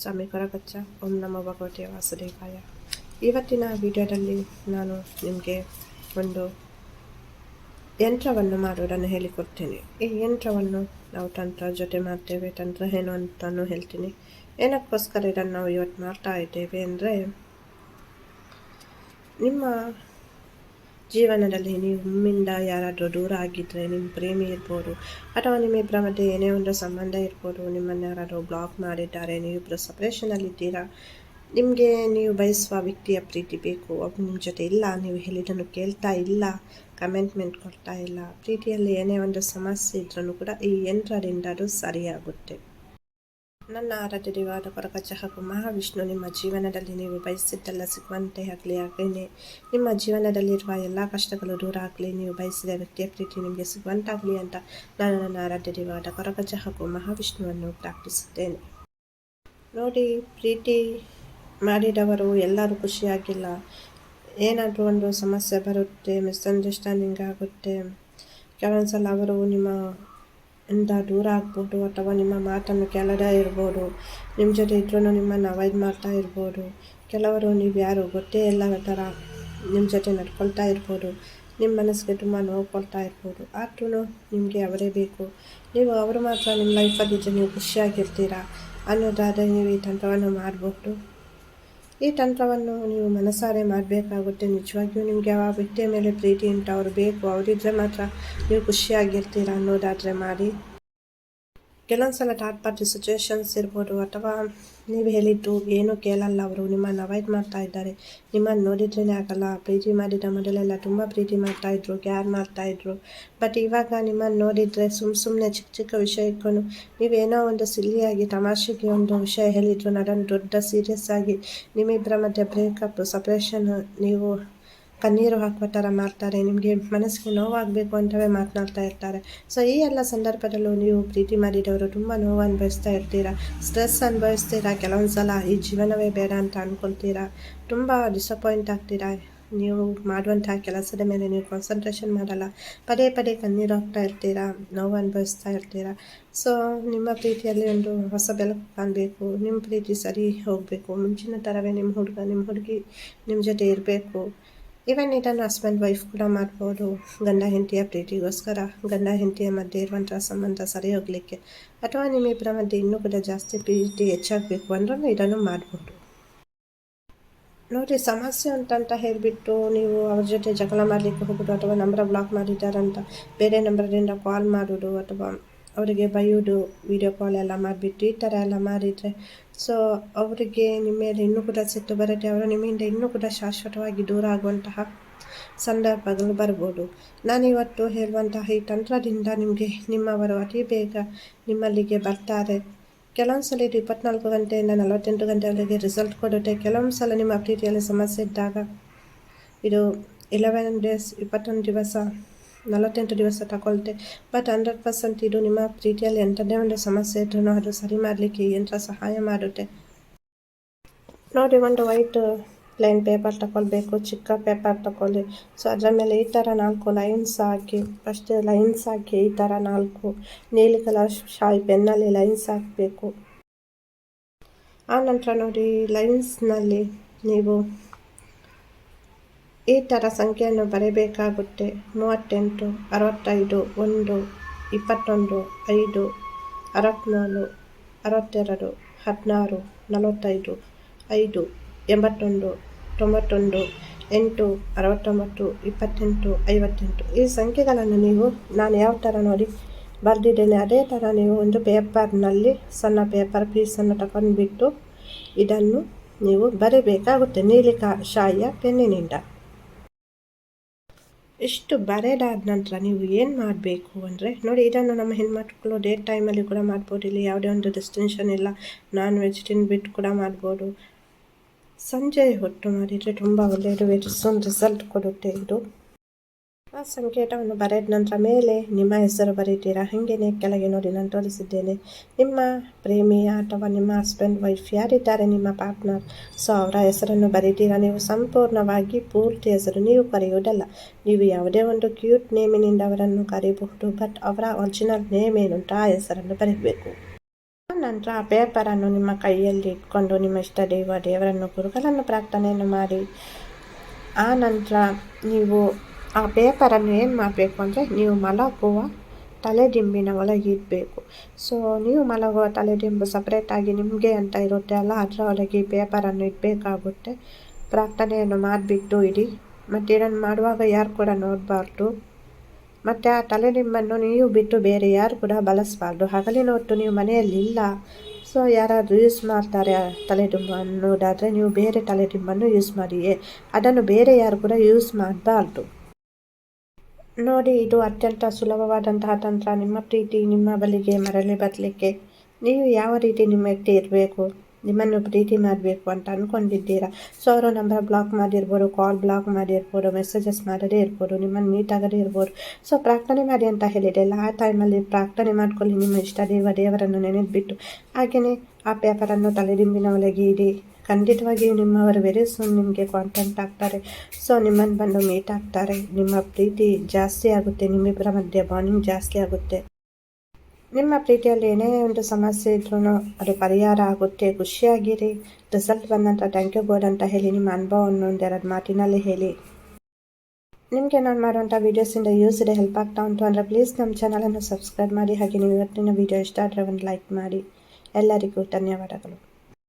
ಸ್ವಾಮಿ ಕೊರಗಚ್ಚ. ಓಂ ನಮ ಭಗವತಿ ವಾಸುದೇವಾಯ. ಇವತ್ತಿನ ವಿಡಿಯೋದಲ್ಲಿ ನಾನು ನಿಮಗೆ ಒಂದು ಯಂತ್ರವನ್ನು ಮಾಡುವುದನ್ನು ಹೇಳಿಕೊಡ್ತೀನಿ. ಈ ಯಂತ್ರವನ್ನು ನಾವು ತಂತ್ರ ಜೊತೆ ಮಾಡ್ತೇವೆ. ತಂತ್ರ ಏನು ಅಂತಲೂ ಹೇಳ್ತೀನಿ. ಏನಕ್ಕೋಸ್ಕರ ಇದನ್ನು ನಾವು ಇವತ್ತು ಮಾಡ್ತಾ ಇದ್ದೇವೆ ಅಂದರೆ, ನಿಮ್ಮ ಜೀವನದಲ್ಲಿ ನೀವು ನಿಮ್ಮಿಂದ ಯಾರಾದರೂ ದೂರ ಆಗಿದ್ದರೆ ನಿಮ್ಮ ಪ್ರೇಮಿ ಇರ್ಬೋದು, ಅಥವಾ ನಿಮ್ಮಿಬ್ಬರ ಮಧ್ಯೆ ಏನೇ ಒಂದು ಸಂಬಂಧ ಇರ್ಬೋದು, ನಿಮ್ಮನ್ನು ಯಾರಾದರೂ ಬ್ಲಾಕ್ ಮಾಡಿದ್ದಾರೆ ನೀವಿಬ್ಬರು ಸಪ್ರೇಷನಲ್ಲಿದ್ದೀರಾ ನಿಮಗೆ ನೀವು ಬಯಸುವ ವ್ಯಕ್ತಿಯ ಪ್ರೀತಿ ಬೇಕು. ಒಬ್ಬ ನಿಮ್ಮ ಜೊತೆ ಇಲ್ಲ, ನೀವು ಹೇಳಿದ್ದನ್ನು ಕೇಳ್ತಾ ಇಲ್ಲ ಕಮೆಂಟ್ಮೆಂಟ್ ಕೊಡ್ತಾ ಇಲ್ಲ, ಪ್ರೀತಿಯಲ್ಲಿ ಏನೇ ಒಂದು ಸಮಸ್ಯೆ ಇದ್ರೂ ಕೂಡ ಈ ಯಂತ್ರದಿಂದ ಅದು ಸರಿಯಾಗುತ್ತೆ. ನನ್ನ ಆರಾಧ್ಯ ದೇವಾದ ಕೊರಗಜ್ಜ ಹಾಗೂ ಮಹಾವಿಷ್ಣು ನಿಮ್ಮ ಜೀವನದಲ್ಲಿ ನೀವು ಬಯಸಿದ್ದೆಲ್ಲ ಸಿಗುವಂತೆ ಆಗಲಿ ಹಾಗೆಯೇ ನಿಮ್ಮ ಜೀವನದಲ್ಲಿರುವ ಎಲ್ಲ ಕಷ್ಟಗಳು ದೂರ ಆಗಲಿ, ನೀವು ಬಯಸಿದ ವ್ಯಕ್ತಿಯ ಪ್ರೀತಿ ನಿಮಗೆ ಸಿಗುವಂತಾಗಲಿ ಅಂತ ನಾನು ನನ್ನ ಆರಾಧ್ಯ ದೇವಾದ ಕೊರಗಜ್ಜ ಹಾಗೂ ಮಹಾವಿಷ್ಣುವನ್ನು ಪ್ರಾರ್ಥಿಸುತ್ತೇನೆ. ನೋಡಿ, ಪ್ರೀತಿ ಮಾಡಿದವರು ಎಲ್ಲರೂ ಖುಷಿಯಾಗಿಲ್ಲ. ಏನಾದರೂ ಒಂದು ಸಮಸ್ಯೆ ಬರುತ್ತೆ ಮಿಸ್ಅಂಡರ್ಸ್ಟ್ಯಾಂಡಿಂಗ್ ಆಗುತ್ತೆ. ಕೆಲವೊಂದು ಸಲ ಅವರು ನಿಮ್ಮ ಇಂದ ದೂರ ಆಗ್ಬೋದು ಅಥವಾ ನಿಮ್ಮ ಮಾತನ್ನು ಕೇಳದೇ ಇರ್ಬೋದು, ನಿಮ್ಮ ಜೊತೆ ಇದ್ರೂ ನಿಮ್ಮನ್ನು ಅವಾಯ್ಡ್ ಮಾಡ್ತಾ ಇರ್ಬೋದು. ಕೆಲವರು ನೀವು ಯಾರು ಗೊತ್ತೇ ಇಲ್ಲ ಥರ ನಿಮ್ಮ ಜೊತೆ ನಡ್ಕೊಳ್ತಾ ಇರ್ಬೋದು, ನಿಮ್ಮ ಮನಸ್ಸಿಗೆ ತುಂಬ ನೋವು ಕೊಡ್ತಾ ಇರ್ಬೋದು. ಆದ್ರೂ ನಿಮಗೆ ಅವರೇ ಬೇಕು. ನೀವು ಅವರು ಮಾತ್ರ ನಿಮ್ಮ ಲೈಫಲ್ಲಿ ನೀವು ಖುಷಿಯಾಗಿರ್ತೀರಾ ಅನ್ನೋದಾದರೆ ನೀವು ಈ ತಂತ್ರವನ್ನು ಮಾಡಬಹುದು ಈ ತಂತ್ರವನ್ನು ನೀವು ಮನಸಾರೆ ಮಾಡಬೇಕಾಗುತ್ತೆ. ನಿಜವಾಗಿಯೂ ನಿಮಗೆ ಆ ವ್ಯಕ್ತಿಯ ಮೇಲೆ ಪ್ರೀತಿ ಉಂಟು. ಅವರು ಬೇಕು. ಅವರಿದ್ದರೆ ಮಾತ್ರ ನೀವು ಖುಷಿಯಾಗಿರ್ತೀರ ಅನ್ನೋದಾದರೆ ಮಾಡಿ. ಕೆಲವೊಂದು ಸಲ ಥರ್ಡ್ ಪಾರ್ಟಿ ಸಿಚುವೇಶನ್ಸ್ ಇರ್ಬೋದು ಅಥವಾ ನೀವು ಹೇಳಿದ್ದು ಏನೂ ಕೇಳಲ್ಲ ಅವರು, ನಿಮ್ಮನ್ನು ಅವಾಯ್ಡ್ ಮಾಡ್ತಾ ಇದ್ದಾರೆ. ನಿಮ್ಮನ್ನು ನೋಡಿದ್ರೇ ಆಗಲ್ಲ. ಪ್ರೀತಿ ಮಾಡಿದ ಮೊದಲೆಲ್ಲ ತುಂಬ ಪ್ರೀತಿ ಮಾಡ್ತಾಯಿದ್ರು ಕೇರ್ ಮಾಡ್ತಾಯಿದ್ರು ಬಟ್ ಇವಾಗ ನಿಮ್ಮನ್ನು ನೋಡಿದರೆ ಸುಮ್ಮ ಸುಮ್ಮನೆ ಚಿಕ್ಕ ಚಿಕ್ಕ ವಿಷಯಕ್ಕೂ ನೀವೇನೋ ಒಂದು ಸಿಲ್ಲಿಯಾಗಿ ತಮಾಷೆಗೆ ಒಂದು ವಿಷಯ ಹೇಳಿದ್ರು ಅದನ್ನು ದೊಡ್ಡ ಸೀರಿಯಸ್ ಆಗಿ ನಿಮ್ಮಿಬ್ಬರ ಮಧ್ಯೆ ಬ್ರೇಕಪ್ ಸಪ್ರೇಷನ್ ನೀವು ಕಣ್ಣೀರು ಹಾಕುವ ಥರ ಮಾಡ್ತಾರೆ, ನಿಮಗೆ ಮನಸ್ಸಿಗೆ ನೋವಾಗಬೇಕು ಅಂತವೇ ಮಾತನಾಡ್ತಾ ಇರ್ತಾರೆ. ಸೊ ಈ ಎಲ್ಲ ಸಂದರ್ಭದಲ್ಲೂ ನೀವು ಪ್ರೀತಿ ಮಾಡಿದವರು ತುಂಬ ನೋವು ಅನುಭವಿಸ್ತಾ ಇರ್ತೀರಾ? ಸ್ಟ್ರೆಸ್ ಅನುಭವಿಸ್ತೀರಾ? ಕೆಲವೊಂದು ಸಲ ಈ ಜೀವನವೇ ಬೇಡ ಅಂತ ಅಂದ್ಕೊಳ್ತೀರಾ ತುಂಬ ಡಿಸಪಾಯಿಂಟ್ ಆಗ್ತೀರಾ? ನೀವು ಮಾಡುವಂತಹ ಕೆಲಸದ ಮೇಲೆ ನೀವು ಕಾನ್ಸಂಟ್ರೇಷನ್ ಮಾಡಲ್ಲ. ಪದೇ ಪದೇ ಕಣ್ಣೀರು ಹಾಕ್ತಾ ಇರ್ತೀರಾ? ನೋವು ಅನುಭವಿಸ್ತಾ ಇರ್ತೀರಾ? ಸೊ ನಿಮ್ಮ ಪ್ರೀತಿಯಲ್ಲಿ ಒಂದು ಹೊಸ ಬೆಳಕು ಕಾಣಬೇಕು, ನಿಮ್ಮ ಪ್ರೀತಿ ಸರಿ ಹೋಗಬೇಕು. ಮುಂಚಿನ ಥರವೇ ನಿಮ್ಮ ಹುಡುಗ, ನಿಮ್ಮ ಹುಡುಗಿ ನಿಮ್ಮ ಜೊತೆ ಇರಬೇಕು. ಇವನ್ ಇದನ್ನು ಹಸ್ಬೆಂಡ್ ವೈಫ್ ಕೂಡ ಮಾಡ್ಬೋದು ಗಂಡ ಹೆಂಡತಿಯ ಪ್ರೀತಿಗೋಸ್ಕರ ಗಂಡ ಹೆಂಡತಿಯ ಮಧ್ಯೆ ಇರುವಂಥ ಸಂಬಂಧ ಸರಿ ಹೋಗಲಿಕ್ಕೆ ಅಥವಾ ನಿಮ್ಮಿಬ್ಬರ ಮಧ್ಯೆ ಇನ್ನೂ ಕೂಡ ಜಾಸ್ತಿ ಪ್ರೀತಿ ಹೆಚ್ಚಾಗಬೇಕು ಅಂದ್ರೂ ಇದನ್ನು ಮಾಡ್ಬೋದು. ನೋಡಿ, ಸಮಸ್ಯೆ ಅಂತಂತ ಹೇಳಿಬಿಟ್ಟು ನೀವು ಅವ್ರ ಜೊತೆ ಜಗಳ ಮಾಡಲಿಕ್ಕೆ ಹೋಗೋದು ಅಥವಾ ನಂಬರ್ ಬ್ಲಾಕ್ ಮಾಡಿದ್ದಾರಂತ ಬೇರೆ ನಂಬರಿಂದ ಕಾಲ್ ಮಾಡೋದು ಅಥವಾ ಅವರಿಗೆ ಬೈಯೋದು ವೀಡಿಯೋ ಕಾಲ್ ಎಲ್ಲ ಮಾಡಿಬಿಟ್ಟು ಈ ಥರ ಎಲ್ಲ ಮಾಡಿದರೆ. ಸೊ ಅವರಿಗೆ ನಿಮ್ಮ ಮೇಲೆ ಇನ್ನೂ ಕೂಡ ಸಿಟ್ಟು ಬರುತ್ತೆ. ಅವರು ನಿಮ್ಮಿಂದ ಇನ್ನೂ ಕೂಡ ಶಾಶ್ವತವಾಗಿ ದೂರ ಆಗುವಂತಹ ಸಂದರ್ಭಗಳು ಬರ್ಬೋದು. ನಾನಿವತ್ತು ಹೇಳುವಂತಹ ಈ ತಂತ್ರದಿಂದ ನಿಮಗೆ ನಿಮ್ಮವರು ಅತಿ ಬೇಗ ನಿಮ್ಮಲ್ಲಿಗೆ ಬರ್ತಾರೆ. ಕೆಲವೊಂದು ಸಲ ಇದು ಇಪ್ಪತ್ನಾಲ್ಕು ಗಂಟೆಯಿಂದ ನಲವತ್ತೆಂಟು ಗಂಟೆವರೆಗೆ ರಿಸಲ್ಟ್ ಕೊಡುತ್ತೆ. ಕೆಲವೊಂದು ಸಲ ನಿಮ್ಮ ಪ್ರೀತಿಯಲ್ಲಿ ಸಮಸ್ಯೆ ಇದ್ದಾಗ ಇದು ಇಲೆವೆನ್ ಡೇಸ್ ಇಪ್ಪತ್ತೊಂದು ದಿವಸ ನಲವತ್ತೆಂಟು ದಿವಸ ತಗೊಳ್ತೆ ಬಟ್ ಹಂಡ್ರೆಡ್ ಪರ್ಸೆಂಟ್ ಇದು ನಿಮ್ಮ ಪ್ರೀತಿಯಲ್ಲಿ ಎಂಥದ್ದೇ ಒಂದು ಸಮಸ್ಯೆ ಇದ್ರೂ ಅದು ಸರಿ ಮಾಡಲಿಕ್ಕೆ ಯಂತ್ರ ಸಹಾಯ ಮಾಡುತ್ತೆ. ನೋಡಿ, ಒಂದು ವೈಟ್ ಲೈನ್ ಪೇಪರ್ ತಗೊಳ್ಬೇಕು ಚಿಕ್ಕ ಪೇಪರ್ ತಗೊಳ್ಳಿ ಸೊ ಅದರ ಮೇಲೆ ಈ ಥರ ನಾಲ್ಕು ಲೈನ್ಸ್ ಹಾಕಿ ಫಸ್ಟ್ ಲೈನ್ಸ್ ಹಾಕಿ, ಈ ಥರ ನಾಲ್ಕು. ನೀಲಿ ಕಲರ್ ಶಾಯಿ ಪೆನ್ನಲ್ಲಿ ಲೈನ್ಸ್ ಹಾಕಬೇಕು. ಆ ನಂತರ ನೋಡಿ ಲೈನ್ಸ್ನಲ್ಲಿ ನೀವು ಈ ಥರ ಸಂಖ್ಯೆಯನ್ನು ಬರೆಯಬೇಕಾಗುತ್ತೆ ಮೂವತ್ತೆಂಟು, ಅರವತ್ತೈದು, ಒಂದು, ಇಪ್ಪತ್ತೊಂದು, ಐದು, ಅರವತ್ತ್ನಾಲ್ಕು, ಅರವತ್ತೆರಡು, ಹದಿನಾರು, ನಲವತ್ತೈದು, ಐದು, ಎಂಬತ್ತೊಂದು, ತೊಂಬತ್ತೊಂದು, ಎಂಟು, ಅರವತ್ತೊಂಬತ್ತು, ಇಪ್ಪತ್ತೆಂಟು, ಐವತ್ತೆಂಟು. ಈ ಸಂಖ್ಯೆಗಳನ್ನು ನೀವು, ನಾನು ಯಾವ ಥರ ನೋಡಿ ಬರೆದಿದ್ದೇನೆ, ಅದೇ ಥರ ನೀವು ಒಂದು ಪೇಪರ್ನಲ್ಲಿ ಸಣ್ಣ ಪೇಪರ್, ಪೀಸನ್ನು ತಗೊಂಡ್ಬಿಟ್ಟು ಇದನ್ನು ನೀವು ಬರೀಬೇಕಾಗುತ್ತೆ. ನೀಲಿ ಕಾ ಶಾಯಿಯ ಪೆನ್ನಿನಿಂದ. ಇಷ್ಟು ಬರೆದಾದ ನಂತರ ನೀವು ಏನು ಮಾಡಬೇಕು ಅಂದರೆ, ನೋಡಿ ಇದನ್ನು ನಮ್ಮ ಹೆಣ್ಮಕ್ಳು ಡೇ ಟೈಮಲ್ಲಿ ಕೂಡ ಮಾಡ್ಬೋದು. ಇಲ್ಲಿ ಯಾವುದೇ ಒಂದು ಡಿಸ್ಟೆನ್ಷನ್ ಇಲ್ಲ. ನಾನ್ ವೆಜ್ ತಿನ್ಬಿಟ್ಟು ಕೂಡ ಮಾಡ್ಬೋದು. ಸಂಜೆ ಹೊತ್ತು ಮಾಡಿದರೆ ತುಂಬ ಒಳ್ಳೆಯದು. ವೆರಿಸೊಂದು ರಿಸಲ್ಟ್ ಕೊಡುತ್ತೆ ಇದು. ಆ ಸಂಕೇತವನ್ನು ಬರೆದ ನಂತರ ಮೇಲೆ ನಿಮ್ಮ ಹೆಸರು ಬರೀತೀರಾ ಹಾಗೆಯೇ ಕೆಳಗೆ ನೋಡಿ ನಾನು ತೋರಿಸಿದ್ದೇನೆ. ನಿಮ್ಮ ಪ್ರೇಮಿಯ ಅಥವಾ ನಿಮ್ಮ ಹಸ್ಬೆಂಡ್ ವೈಫ್ ಯಾರಿದ್ದಾರೆ? ನಿಮ್ಮ ಪಾರ್ಟ್ನರ್ ಸೊ ಅವರ ಹೆಸರನ್ನು ಬರೀತೀರಾ ನೀವು ಸಂಪೂರ್ಣವಾಗಿ ಪೂರ್ತಿ ಹೆಸರು ನೀವು ಕರೆಯುವುದಲ್ಲ. ನೀವು ಯಾವುದೇ ಒಂದು ಕ್ಯೂಟ್ ನೇಮಿನಿಂದ ಅವರನ್ನು ಕರೆಯಬಹುದು ಬಟ್ ಅವರ ಒರಿಜಿನಲ್ ನೇಮ್ ಏನುಂಟು ಆ ಹೆಸರನ್ನು ಬರೀಬೇಕು. ನಂತರ ಆ ಪೇಪರನ್ನು ನಿಮ್ಮ ಕೈಯಲ್ಲಿ ಇಟ್ಕೊಂಡು ನಿಮ್ಮ ಇಷ್ಟ ದೇವ ದೇವರನ್ನು, ಗುರುಗಳನ್ನು ಪ್ರಾರ್ಥನೆಯನ್ನು ಮಾಡಿ. ಆ ನಂತರ ನೀವು ಆ ಪೇಪರನ್ನು ಏನು ಮಾಡಬೇಕು ಅಂದರೆ ನೀವು ಮಲಗುವ ತಲೆದಿಂಬಿನ ಒಳಗೆ ಇಡಬೇಕು. ಸೊ ನೀವು ಮಲಗುವ ತಲೆದಿಂಬು ಸಪ್ರೇಟಾಗಿ ನಿಮಗೆ ಅಂತ ಇರುತ್ತೆ ಅಲ್ಲ ಅದರ ಒಳಗೆ ಪೇಪರನ್ನು ಇಡಬೇಕಾಗುತ್ತೆ. ಪ್ರಾರ್ಥನೆಯನ್ನು ಮಾಡಿಬಿಟ್ಟು ಇಡಿ. ಮತ್ತು ಇದನ್ನು ಮಾಡುವಾಗ ಯಾರು ಕೂಡ ನೋಡಬಾರ್ದು. ಮತ್ತು ಆ ತಲೆದಿಂಬನ್ನು ನೀವು ಬಿಟ್ಟು ಬೇರೆ ಯಾರು ಕೂಡ ಬಳಸಬಾರ್ದು. ಹಗಲಿನ ಹೊತ್ತು ನೀವು ಮನೆಯಲ್ಲಿ ಇಲ್ಲ. ಸೊ ಯಾರಾದರೂ ಯೂಸ್ ಮಾಡ್ತಾರೆ ತಲೆದಿಂಬು ಅನ್ನೋದಾದರೆ ನೀವು ಬೇರೆ ತಲೆದಿಂಬನ್ನು ಯೂಸ್ ಮಾಡಿ ಅದನ್ನು ಬೇರೆ ಯಾರು ಕೂಡ ಯೂಸ್ ಮಾಡಬಾರ್ದು. ನೋಡಿ, ಇದು ಅತ್ಯಂತ ಸುಲಭವಾದಂತಹ ತಂತ್ರ. ನಿಮ್ಮ ಪ್ರೀತಿ, ನಿಮ್ಮ ಬಳಿಗೆ ಮರಳಿ ಬರಲಿಕ್ಕೆ ನೀವು ಯಾವ ರೀತಿ ನಿಮ್ಮ ವ್ಯಕ್ತಿ ಇರಬೇಕು, ನಿಮ್ಮನ್ನು ಪ್ರೀತಿ ಮಾಡಬೇಕು ಅಂತ ಅಂದ್ಕೊಂಡಿದ್ದೀರಾ ಸೊ ಅವರು ನಂಬರ್ ಬ್ಲಾಕ್ ಮಾಡಿರ್ಬೋದು ಕಾಲ್ ಬ್ಲಾಕ್ ಮಾಡಿರ್ಬೋದು ಮೆಸೇಜಸ್ ಮಾಡದೇ ಇರ್ಬೋದು, ನಿಮ್ಮನ್ನು ಮೀಟ್ ಆಗದೇ ಇರ್ಬೋದು. ಸೊ ಪ್ರಾರ್ಥನೆ ಮಾಡಿ ಅಂತ ಹೇಳಿದೆ ಎಲ್ಲ ಆ ಟೈಮಲ್ಲಿ ಪ್ರಾರ್ಥನೆ ಮಾಡ್ಕೊಳ್ಳಿ. ನಿಮ್ಮ ಇಷ್ಟ ದೇವ ದೇವರನ್ನು ನೆನೆದ್ಬಿಟ್ಟು. ಹಾಗೆಯೇ ಆ ಪೇಪರನ್ನು ತಲೆದಿಂಬಿನ ಒಳಗೆ ಇಡಿ. ಖಂಡಿತವಾಗಿಯೂ ನಿಮ್ಮವರು ವೆರಿ ನಿಮಗೆ ಕಾಂಟ್ಯಾಕ್ಟ್ ಆಗ್ತಾರೆ ಸೊ ನಿಮ್ಮನ್ನು ಬಂದು ಮೀಟ್ ಆಗ್ತಾರೆ. ನಿಮ್ಮ ಪ್ರೀತಿ ಜಾಸ್ತಿ ಆಗುತ್ತೆ. ನಿಮ್ಮಿಬ್ಬರ ಮಧ್ಯೆ ಬಾಂಡಿಂಗ್ ಜಾಸ್ತಿ ಆಗುತ್ತೆ. ನಿಮ್ಮ ಪ್ರೀತಿಯಲ್ಲಿ ಏನೇ ಒಂದು ಸಮಸ್ಯೆ ಇದ್ರೂ ಅದು ಪರಿಹಾರ ಆಗುತ್ತೆ. ಖುಷಿಯಾಗಿರಿ. ರಿಸಲ್ಟ್ ಬಂದಂಥ ಥ್ಯಾಂಕ್ ಯು ಬೋರ್ಡ್ ಅಂತ ಹೇಳಿ ನಿಮ್ಮ ಅನುಭವವನ್ನು ಒಂದೆರಡು ಮಾತಿನಲ್ಲಿ ಹೇಳಿ. ನಿಮಗೆ ನಾನು ಮಾಡುವಂಥ ವೀಡಿಯೋಸಿಂದ ಯೂಸ್ ಇದೆ ಹೆಲ್ಪ್ ಆಗ್ತಾ ಉಂಟು ಅಂದರೆ ಪ್ಲೀಸ್ ನಮ್ಮ ಚಾನಲನ್ನು ಸಬ್ಸ್ಕ್ರೈಬ್ ಮಾಡಿ. ಹಾಗೆ ನೀವು ಇವತ್ತಿನ ವೀಡಿಯೋ ಇಷ್ಟ ಆದರೆ ಒಂದು ಲೈಕ್ ಮಾಡಿ. ಎಲ್ಲರಿಗೂ ಧನ್ಯವಾದಗಳು.